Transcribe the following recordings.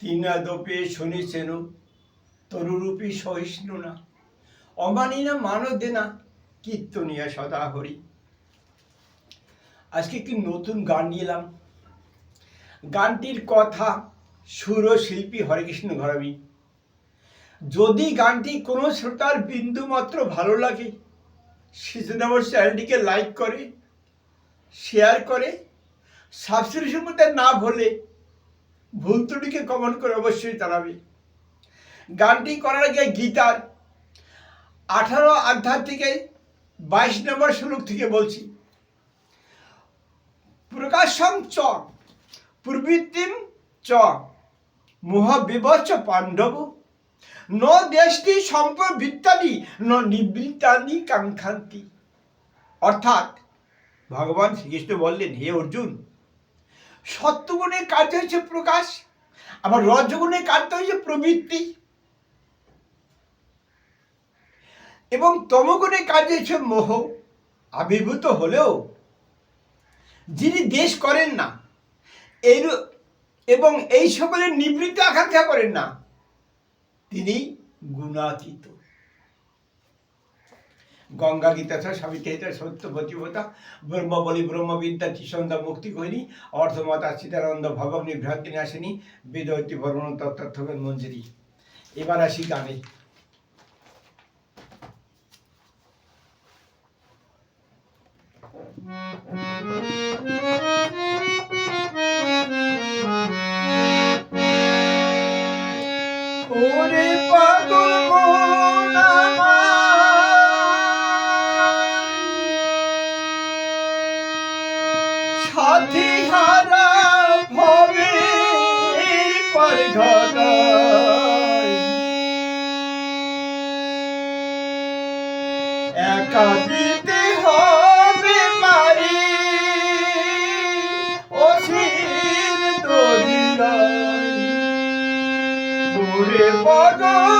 তিনা দোপে শুনিছেন তরুরূপী সহিষ্ণু না। অমানি না মানো দেনা কীর্তনিয়া সদা হরি আজকে একটি নতুন গান নিলাম গানটির কথা সুর শিল্পী হরেকৃষ্ণ ঘরামি। যদি গানটি কোনো শ্রোতার বিন্দু মাত্র ভালো লাগে সেজন্য আমার চ্যানেলটিকে লাইক করে, শেয়ার করে, সাবস্ক্রিপশন করতে না ভুলে ভুল ত্রুটিকে কমেন্ট করে অবশ্যই জানাবে গানটি করার আগে গীতার আঠারো অধ্যায় থেকে বাইশ নম্বর শ্লোক থেকে বলছি। প্রকাশম চ পূর্বৃত্তিম চ মোহবিবচ পাণ্ডব। ন দেশটি সম্পবৃত্তানি ন নিবৃত্তানি কাঙ্ক্ষান্তি। অর্থাৎ, ভগবান শ্রীকৃষ্ণ বললেন, হে অর্জুন সত্যগুণের কার্য হচ্ছে প্রকাশ, আবার রজগুণের কার্য হচ্ছে প্রবৃত্তি। এবং তমগুণের কার্য হচ্ছে মোহ, আবির্ভূত হলেও যিনি দেশ করেন না এই এবং এই সকলের নিবৃত্ত আকাঙ্ক্ষা করেন না, তিনি গুণাতীত। গঙ্গা গীতা সাবিত্রিতা সত্য গতিবতা ব্রহ্মবলী ব্রহ্মবিদ্যা ত্রিসন্ধা মুক্তি কৈনি অর্থমাতা সীতানন্দ ভগবনী বৃহত্তিনী আসেনি বেদৈতি বর্মণ তত্ত্বের মঞ্জুরি। এবার আসি গানে। ওরে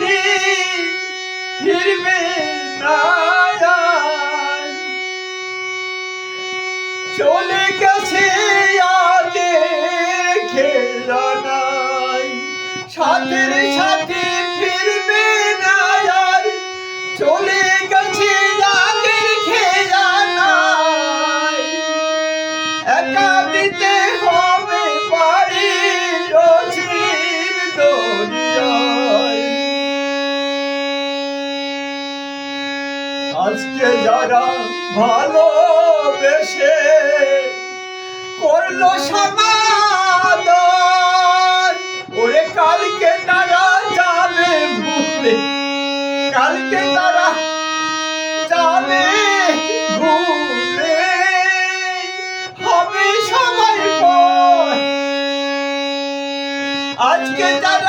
সাথে ফিরবে। চলে গেছে সাথের সাথে ভালোবেসে করল সমাধান ওরে কালকে তারা যাবে ভুলে কালকে তারা যাবে ভুলে আজকে যারা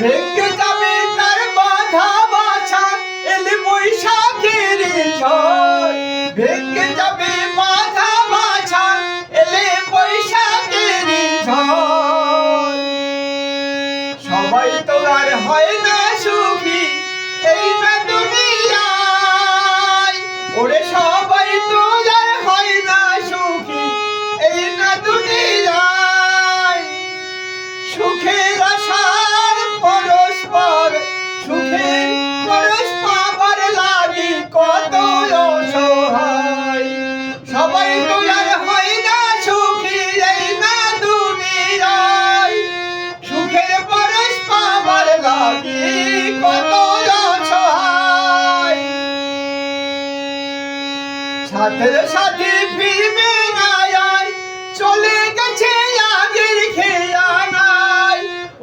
ভেঙ্গে যাবে তার বাধা বাছা, এলে বৈশাখের ঝড়। ভেঙ্গে যাবে বাধা বাছা, এলে বৈশাখের ঝড়। সবাই তো আর হয় না সুখী, এই না দুনিয়ায়। ওরে সবাই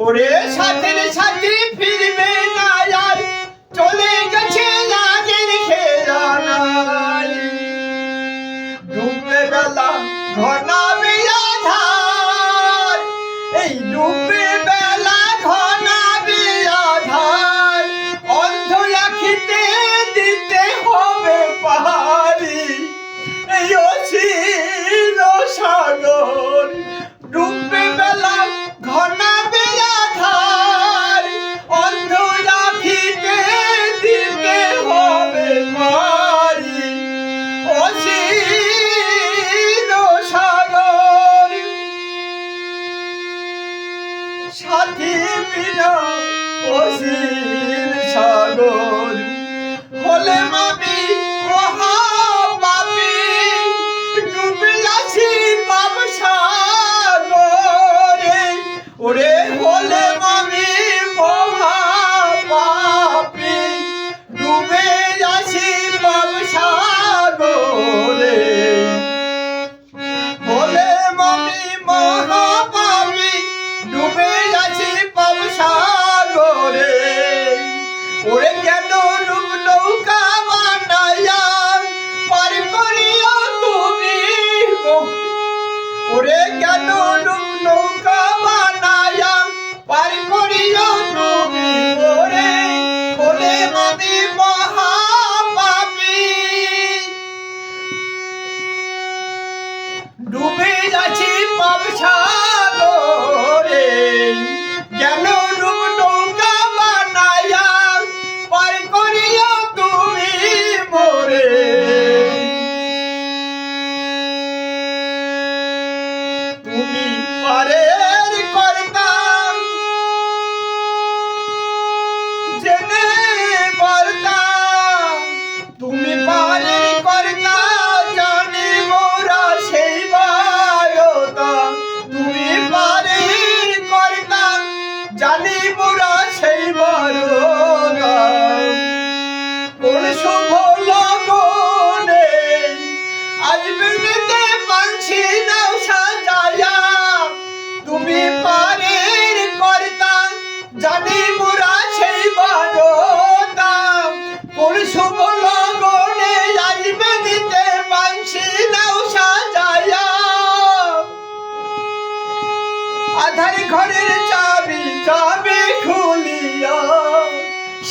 ওরে সাথে সাথে।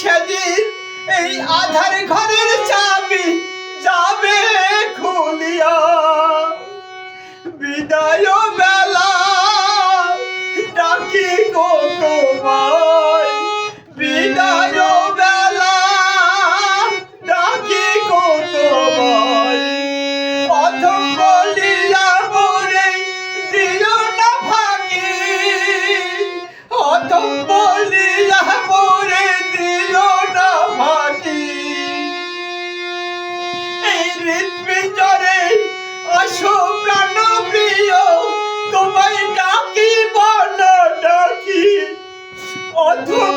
সেদিন এই আধার ঘরের চাবি যাবে খুলিয়া। বিদায় বেলা ডাকি গো তোমার।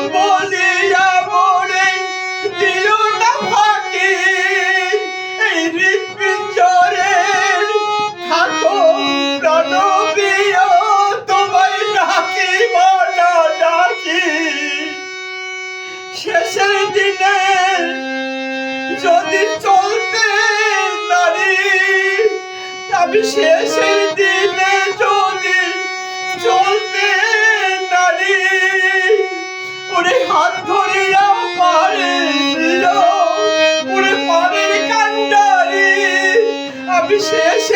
বলিয়া বলে দিও না ফাঁকে তোমায় শেষের দিনে যদি চলতে নারী তবে শেষের দিনে Vicente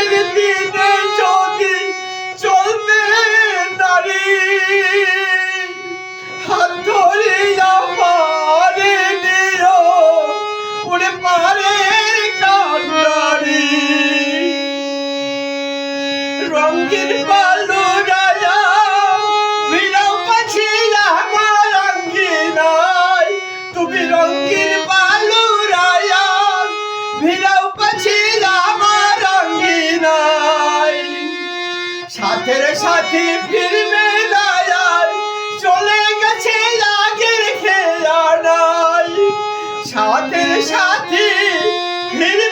সাথী ফিরবে না চলে গেছে আগের খেলা নাই। সাথের সাথী ফিরবে